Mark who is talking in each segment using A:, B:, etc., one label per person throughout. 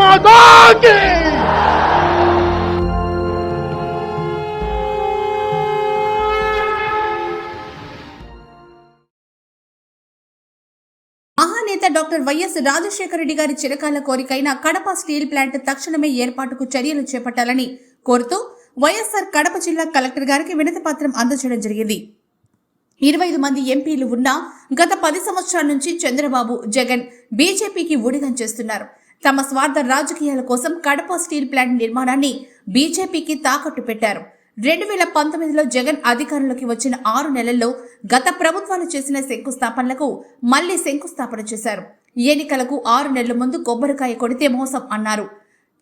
A: మాతాకి
B: మహానేత doctor YS Rajasekhara Reddy గారి చిరకాల కోరికైన కడప స్టీల్ ప్లాంట్ తక్షణమే ఏర్పాటుకు చర్యలు చేపట్టాలని కోరుతూ వైఎస్ఆర్ కడప జిల్లా కలెక్టర్ గారికి వినతి పత్రం అందజేయడం జరిగింది. ఇరవై ఐదు మంది ఎంపీలు ఉన్నా గత పది సంవత్సరాల నుంచి చంద్రబాబు జగన్ బీజేపీకి ఊడిగం చేస్తున్నారు. తమ స్వార్థ రాజకీయాల కోసం కడప స్టీల్ ప్లాంట్ నిర్మాణాన్ని బీజేపీకి తాకట్టు పెట్టారు. రెండు వేల పంతొమ్మిదిలో జగన్ అధికారంలోకి వచ్చిన ఆరు నెలల్లో గత ప్రభుత్వాలు చేసిన శంకుస్థాపనలకు మళ్ళీ శంకుస్థాపన చేశారు. ఎన్నికలకు ఆరు నెలల ముందు కొబ్బరికాయ కొడితే మోసం అన్నారు.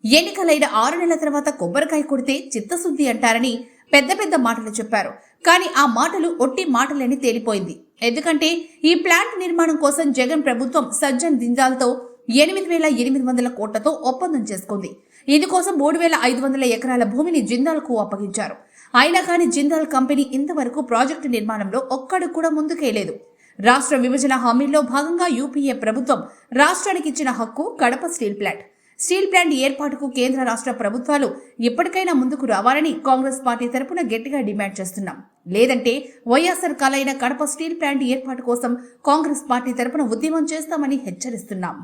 B: ఎన్నికలైన ఆరు నెలల తర్వాత కొబ్బరికాయ కొడితే చిత్తశుద్ధి అంటారని పెద్ద పెద్ద మాటలు చెప్పారు. కానీ ఆ మాటలు ఒట్టి మాటలని తేలిపోయింది. ఎందుకంటే ఈ ప్లాంట్ నిర్మాణం కోసం జగన్ ప్రభుత్వం సజ్జన్ దింజాలతో ఎనిమిది వేల ఎనిమిది వందల కోట్లతో ఒప్పందం చేసుకుంది. ఇందుకోసం మూడు వేల ఐదు వందల ఎకరాల భూమిని జిందాల్కు అప్పగించారు. అయినా కానీ జిందాల్ కంపెనీ ఇంతవరకు ప్రాజెక్టు నిర్మాణంలో ఒక్కడు కూడా ముందుకేలేదు రాష్ట్ర విభజన హామీల్లో భాగంగా యూపీఏ ప్రభుత్వం రాష్ట్రానికి ఇచ్చిన హక్కు Kadapa steel plant. Steel plant ఏర్పాటుకు కేంద్ర రాష్ట్ర ప్రభుత్వాలు ఇప్పటికైనా ముందుకు రావాలని కాంగ్రెస్ పార్టీ తరపున గట్టిగా డిమాండ్ చేస్తున్నాం. లేదంటే వైఎస్ఆర్ కాలైన కడప స్టీల్ ప్లాంట్ ఏర్పాటు కోసం కాంగ్రెస్ పార్టీ తరపున ఉద్యమం చేస్తామని హెచ్చరిస్తున్నాం.